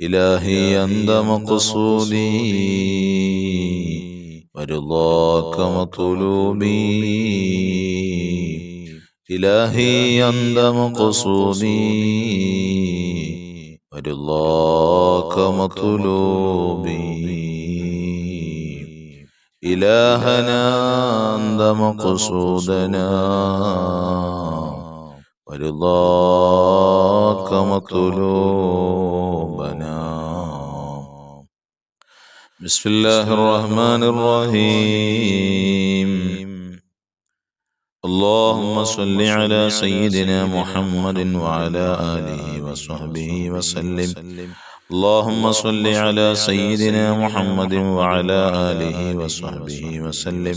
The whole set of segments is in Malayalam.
إلهي أنت مقصودي ورضاك مطلوبي إلهي أنت مقصودي ورضاك مطلوبي إلهنا أنت مقصودنا ورضاك مطلوبنا بسم الله الرحمن الرحيم اللهم صل على سيدنا محمد وعلى آله وصحبه وسلم اللهم صل على سيدنا محمد وعلى آله وصحبه وسلم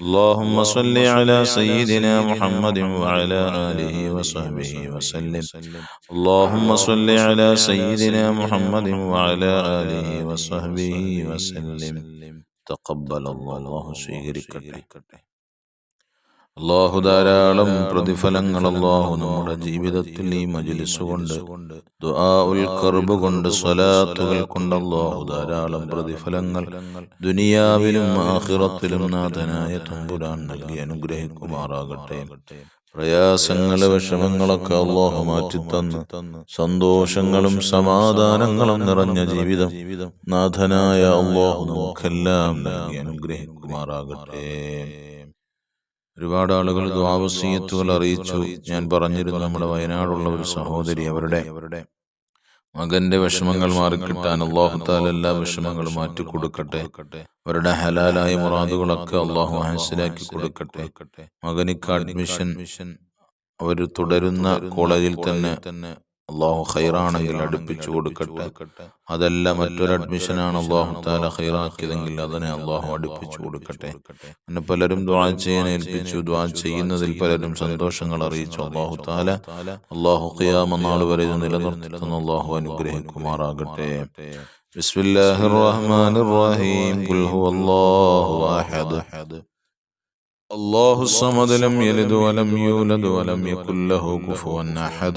اللهم صل على سيدنا محمد وعلى آله وصحبه وسلم اللهم صل على سيدنا محمد وعلى آله وصحبه وسلم تقبل الله സ്വീകരിക്കട്ടെ അള്ളാഹു ധാരാളം പ്രതിഫലങ്ങൾ അള്ളാഹു നമ്മുടെ ജീവിതത്തിൽ ഈ മജിലിസ് കൊണ്ട് കർബ് കൊണ്ട് സ്വലാത്തുകൾ കൊണ്ട് അള്ളാഹു ധാരാളം പ്രതിഫലങ്ങൾ ദുനിയാവിലും ആഹിറത്തിലും നാഥനായ തമ്പുരാൻ നൽകി അനുഗ്രഹിക്കുമാറാകട്ടെ. പ്രയാസങ്ങൾ വിഷമങ്ങളൊക്കെ അള്ളാഹു മാറ്റിത്തന്ന്. സന്തോഷങ്ങളും സമാധാനങ്ങളും നിറഞ്ഞ ജീവിതം. നാഥനായ അള്ളാഹു നമുക്കെല്ലാം നൽകി അനുഗ്രഹിക്കുമാറാകട്ടെ. ഒരുപാട് ആളുകൾ ദ്വാവസീയത്തുകൾ അറിയിച്ചു. ഞാൻ പറഞ്ഞിരുന്നു നമ്മുടെ വയനാടുള്ള ഒരു സഹോദരി അവരുടെ അവരുടെ മകന്റെ വിഷമങ്ങൾ മാറിക്കിട്ടാൻ അള്ളാഹുത്താൽ എല്ലാ വിഷമങ്ങളും മാറ്റി കൊടുക്കട്ടെ. അവരുടെ ഹലാലായ മുറാദുകളൊക്കെ അള്ളാഹു ഹാസിലാക്കി കൊടുക്കട്ടെ. മകനിക്ക് അഡ്മിഷൻ അവർ തുടരുന്ന കോളേജിൽ തന്നെ തന്നെ അള്ളാഹു ഖൈറാണെങ്കിൽ അടുപ്പിച്ചു കൊടുക്കട്ടെ അതല്ല മറ്റൊരു അഡ്മിഷനാണ് അള്ളാഹു താല ഖൈറാക്കിയതെങ്കിൽ അതിനെ അള്ളാഹു അടുപ്പിച്ചു കൊടുക്കട്ടെ അങ്ങനെ പലരും ദ്വാ ചെയ്യാൻ ഏൽപ്പിച്ചു ദ്വാ ചെയ്യുന്നതിൽ പലരും സന്തോഷങ്ങൾ അറിയിച്ചു അള്ളാഹു താല അള്ളാഹു ഖിയാമ നാൾ വരെ ഇത് നിലനിർത്തുന്ന അള്ളാഹു അനുഗ്രഹിക്കുമാറാകട്ടെ بسم الله الرحمن الرحيم قل هو الله أحد الله الصمد لم يلد ولم يولد ولم يكن له كفوا أحد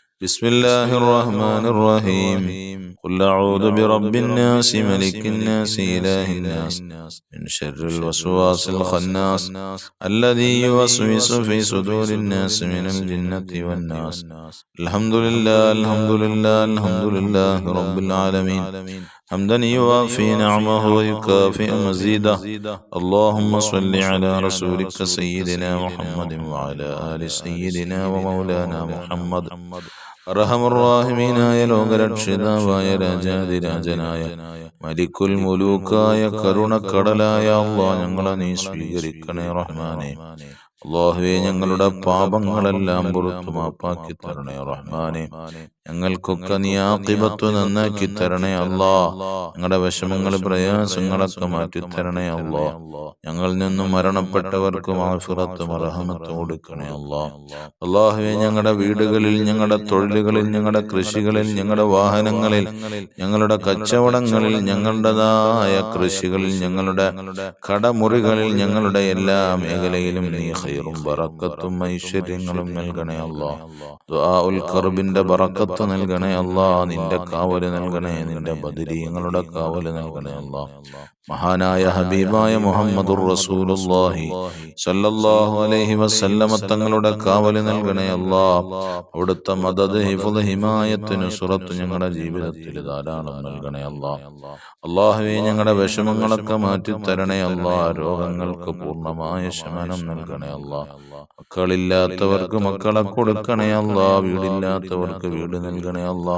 بسم الله الرحمن الرحيم. قل أعوذ برب الناس ملك الناس إله الناس من شر الوسواس الخناس الذي يوسوس في صدور الناس من الجنة والناس. الحمد لله الحمد لله الحمد لله رب العالمين. حمدا يوافي نعمه ويكافئ مزيده. اللهم صل على رسولك سيدنا محمد وعلى آل سيدنا ومولانا محمد. അറഹമുറാഹിമീനായ ലോകരക്ഷിതാവായ രാജാതിരാജനായ മലിക്കുൽ മുലൂക്കായ കരുണക്കടലായ അള്ളാ ഞങ്ങളെ നീ സ്വീകരിക്കണേ റഹ്മാനെ. അള്ളാഹുവെ ഞങ്ങളുടെ പാപങ്ങളെല്ലാം പുറത്തു മാപ്പാക്കി തരണേ റഹ്മാനെ. ഞങ്ങൾക്കൊക്കെ നീ ആക്കിബത്ത് നന്നാക്കി തരണേ അല്ലോ ഞങ്ങളുടെ വിഷമങ്ങൾ പ്രയാസങ്ങളൊക്കെ മാറ്റി തരണേ അല്ലാ ഞങ്ങളിൽ നിന്നും മരണപ്പെട്ടവർക്ക് മാഫിറത്ത് മറഹമത്ത് കൊടുക്കണേ അല്ലോ അള്ളാഹുവെ ഞങ്ങളുടെ വീടുകളിൽ ഞങ്ങളുടെ തൊഴിലുകളിൽ ഞങ്ങളുടെ കൃഷികളിൽ ഞങ്ങളുടെ വാഹനങ്ങളിൽ ഞങ്ങളുടെ കച്ചവടങ്ങളിൽ ഞങ്ങളുടേതായ കൃഷികളിൽ ഞങ്ങളുടെ കടമുറികളിൽ ഞങ്ങളുടെ എല്ലാ മേഖലയിലും നീ ഹൈറും ബറക്കത്തും ഐശ്വര്യങ്ങളും നൽകണേ അല്ലാ ദുആഉൽ കർബിന്റെ ബറക്കത്ത് നൽകണേ അല്ലാ നിന്റെ കാവൽ നൽകണേ നിന്റെ ബദരീങ്ങളുടെ കാവൽ നൽകണേ അല്ലാ. മഹാനായ ഹബീബായ മുഹമ്മദുർ റസൂലുള്ളാഹി സല്ലല്ലാഹു അലൈഹി വസല്ലമ തങ്ങളുടെ കാവൽ നൽകണേ അല്ലാ. അവിടുത്തെ മദദ് ഹിഫ്ള് ഹിമായത്ത് നുസ്റത്ത് ഞങ്ങളുടെ ജീവിതത്തിൽ ധാരാളം നൽകണേ അല്ലാ. അള്ളാഹുവെ ഞങ്ങളുടെ വിഷമങ്ങളൊക്കെ മാറ്റി തരണേ അല്ലാ. രോഗങ്ങൾക്ക് പൂർണമായ ശമനം നൽകണേ അല്ലാ. മക്കളില്ലാത്തവർക്ക് മക്കളെ കൊടുക്കണേ അല്ലാ. വീടില്ലാത്തവർക്ക് വീട് നൽകണേ അല്ലാ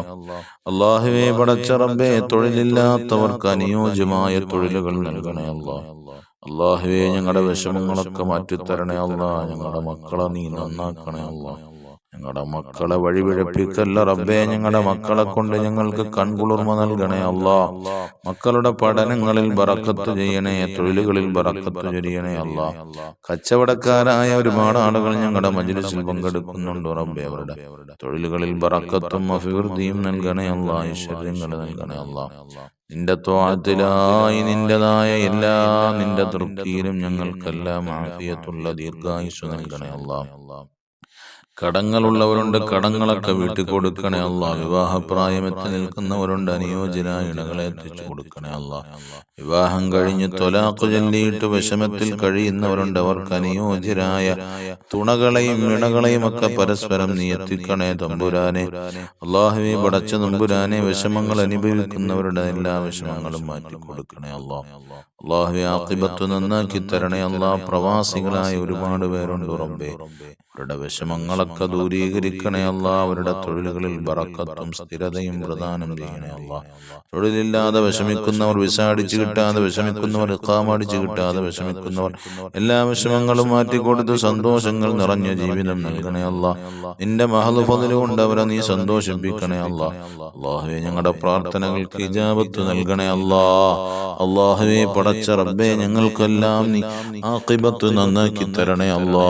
അള്ളാഹുവെ പടച്ച റബ്ബേ തൊഴിലില്ലാത്തവർക്ക് അനുയോജ്യമായ തൊഴിലുകൾ നൽകണേ അല്ലാ അള്ളാഹുവെ ഞങ്ങളുടെ വിഷമങ്ങളൊക്കെ മാറ്റിത്തരണേ അല്ലാ ഞങ്ങളുടെ മക്കളെ നീ നന്നാക്കണേ അല്ലാ ഞങ്ങളുടെ മക്കളെ വഴിപിഴപ്പിക്കല്ല റബ്ബേ ഞങ്ങളുടെ മക്കളെ കൊണ്ട് ഞങ്ങൾക്ക് കൺകുളിർമ നൽകണേ അല്ലാ. മക്കളുടെ പഠനങ്ങളിൽ ബറക്കത്ത് ചെയ്യണേ തൊഴിലുകളിൽ ബറക്കത്ത് ചൊരിയണേ അല്ലാ. കച്ചവടക്കാരായ ഒരുപാട് ആളുകൾ ഞങ്ങളുടെ മജ്ലിസിൽ പങ്കെടുക്കുന്നുണ്ട് റബ്ബേ അവരുടെ. തൊഴിലുകളിൽ ബറക്കത്തും അഭിവൃദ്ധിയും നൽകണേ അല്ലാ ഐശ്വര്യങ്ങൾ നൽകണേ അല്ലാ. നിന്റെ ത്വാത്തിലായി നിന്റേതായ എല്ലാ നിന്റെ തൃപ്തിയിലും ഞങ്ങൾക്കെല്ലാം ആഫിയത്തുള്ള ദീർഘായുസ് നൽകണേ അല്ലാ. കടങ്ങളുള്ളവരുണ്ട് കടങ്ങളൊക്കെ വീട്ടിൽ കൊടുക്കണേ അല്ല വിവാഹപ്രായമെത്തി നിൽക്കുന്നവരുണ്ട് അനുയോജ്യനായ ഇണകളെ എത്തിച്ചു കൊടുക്കണേ അല്ല വിവാഹം കഴിഞ്ഞ് തൊലാക്കു ചൊല്ലിയിട്ട് വിഷമത്തിൽ കഴിയുന്നവരുണ്ട്. അവർക്ക് അനുയോജ്യരായ തുണകളെയും ഇണകളെയും ഒക്കെ പരസ്പരം നീ എത്തിക്കണേ തമ്പുരാനെ. അള്ളാഹുവെ പടച്ച തമ്പുരാനെ വിഷമങ്ങൾ അനുഭവിക്കുന്നവരുടെ എല്ലാ വിഷമങ്ങളും മാറ്റി കൊടുക്കണേ അള്ളാഹ്. അള്ളാഹുവെ ആക്കിബത്ത് നന്നാക്കി തരണേ അള്ളാഹ്. പ്രവാസികളായ ഒരുപാട് പേരുണ്ട് റബ്ബേ. അവരുടെ വിഷമങ്ങളൊക്കെ ദൂരീകരിക്കണേ അല്ല അവരുടെ തൊഴിലുകളിൽ ബറക്കത്തും സ്ഥിരതയും പ്രദാനം ചെയ്യണേ അല്ല തൊഴിലില്ലാതെ വിഷമിക്കുന്നവർ വിസാടിച്ചു കിട്ടാതെ വിഷമിക്കുന്നവർ ഇക്കാമടിച്ച് കിട്ടാതെ വിഷമിക്കുന്നവർ. എല്ലാ വിഷമങ്ങളും മാറ്റിക്കൊടുത്ത് സന്തോഷങ്ങൾ നിറഞ്ഞ ജീവിതം നൽകണേ അല്ല. നിന്റെ മഹൽ ഫതിൽ കൊണ്ട് അവരെ നീ സന്തോഷിപ്പിക്കണേ അല്ല. അള്ളാഹുവെ ഞങ്ങളുടെ പ്രാർത്ഥനകൾക്ക് ഇജാബത്ത് നൽകണേ അല്ലാ. അള്ളാഹുവെ പടച്ച റബ്ബെ ഞങ്ങൾക്കെല്ലാം നീ ആക്കിബത്ത് നന്നാക്കി തരണേ അല്ലാ.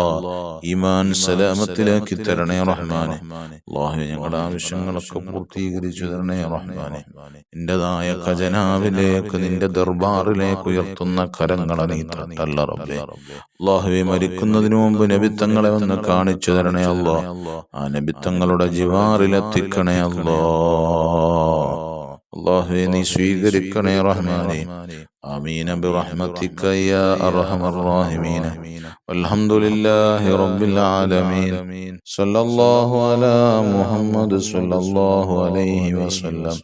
ഈമാൻ സലാമത്തിലാക്കി തരണേ റഹ്മാനെ. അള്ളാഹുവെ ഞങ്ങളുടെ ആവശ്യങ്ങളൊക്കെ പൂർത്തീകരിച്ചു തരണേ റഹ്മാനെ. നിന്റേതായ ഖജനാവിലേക്ക് നിന്റെ ദർബാറിലേക്ക് ഉയർത്തുന്ന കരങ്ങളെ നീ തട്ടല്ല റബ്ബേ. അള്ളാഹുവെ മരിക്കുന്നതിനു മുമ്പ് നബിത്തങ്ങളെ ഒന്ന് കാണിച്ചു തരണേ അല്ലോ ആ നബിത്തങ്ങളുടെ ജിവാറിലെത്തിക്കണേ അല്ലോ അള്ളാഹുവെ നീ സ്വീകരിക്കണേ റഹ്മാനെ. آمين برحمتك يا أرحم الراحمين والحمد لله رب العالمين صلى الله على محمد صلى الله عليه وسلم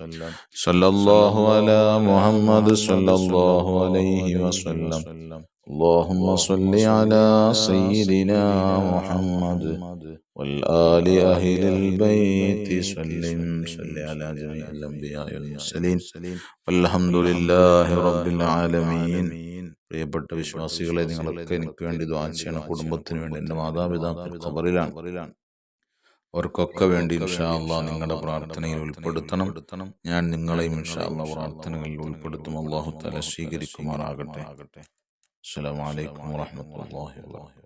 صلى الله على محمد صلى الله عليه وسلم اللهم صل على سيدنا محمد والآل أهل البيت سلم صل على جميع الأنبياء والمرسلين والحمد لله رب العالمين പ്രിയപ്പെട്ട വിശ്വാസികളെ നിങ്ങളൊക്കെ എനിക്ക് വേണ്ടി ദ്വാ ചെയ്യണം കുടുംബത്തിന് വേണ്ടി എന്റെ മാതാപിതാക്കൾ ഖബറിലാണ്. അവർക്കൊക്കെ വേണ്ടി ഇൻഷാല്ല നിങ്ങളുടെ പ്രാർത്ഥനയിൽ ഉൾപ്പെടുത്തണം. ഞാൻ നിങ്ങളെയും ഇൻഷാല്ല പ്രാർത്ഥനകളിൽ ഉൾപ്പെടുത്തും. അള്ളാഹു തല സ്വീകരിക്കുമാറാകട്ടെ. അസ്സലാമു അലൈക്കും വറഹ്മത്തുള്ളാഹി വബറകാതുഹു.